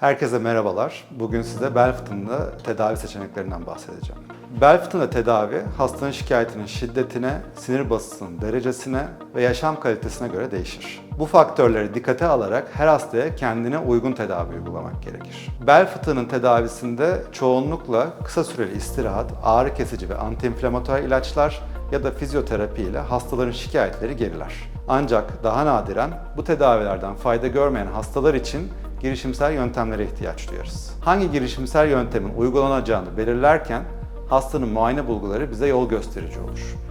Herkese merhabalar. Bugün size bel fıtığında tedavi seçeneklerinden bahsedeceğim. Bel fıtığında tedavi hastanın şikayetinin şiddetine, sinir basısının derecesine ve yaşam kalitesine göre değişir. Bu faktörleri dikkate alarak her hastaya kendine uygun tedavi uygulamak gerekir. Bel fıtığının tedavisinde çoğunlukla kısa süreli istirahat, ağrı kesici ve antiinflamatuar ilaçlar ya da fizyoterapi ile hastaların şikayetleri geriler. Ancak daha nadiren bu tedavilerden fayda görmeyen hastalar için girişimsel yöntemlere ihtiyaç duyarız. Hangi girişimsel yöntemin uygulanacağını belirlerken hastanın muayene bulguları bize yol gösterici olur.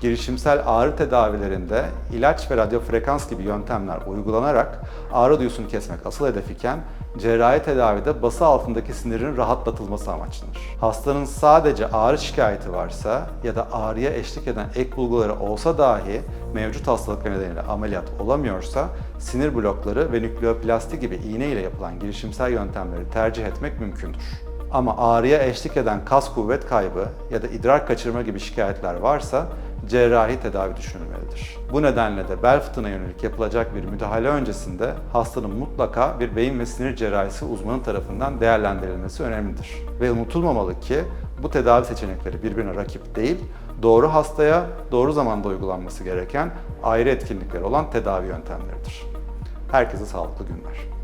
Girişimsel ağrı tedavilerinde ilaç ve radyofrekans gibi yöntemler uygulanarak ağrı duyusunu kesmek asıl hedef iken cerrahi tedavide bası altındaki sinirin rahatlatılması amaçlanır. Hastanın sadece ağrı şikayeti varsa ya da ağrıya eşlik eden ek bulguları olsa dahi mevcut hastalıklar nedeniyle ameliyat olamıyorsa sinir blokları ve nükleoplasti gibi iğne ile yapılan girişimsel yöntemleri tercih etmek mümkündür. Ama ağrıya eşlik eden kas kuvvet kaybı ya da idrar kaçırma gibi şikayetler varsa cerrahi tedavi düşünülmelidir. Bu nedenle de bel fıtığına yönelik yapılacak bir müdahale öncesinde hastanın mutlaka bir beyin ve sinir cerrahisi uzmanı tarafından değerlendirilmesi önemlidir. Ve unutulmamalı ki bu tedavi seçenekleri birbirine rakip değil, doğru hastaya doğru zamanda uygulanması gereken ayrı etkinlikleri olan tedavi yöntemleridir. Herkese sağlıklı günler.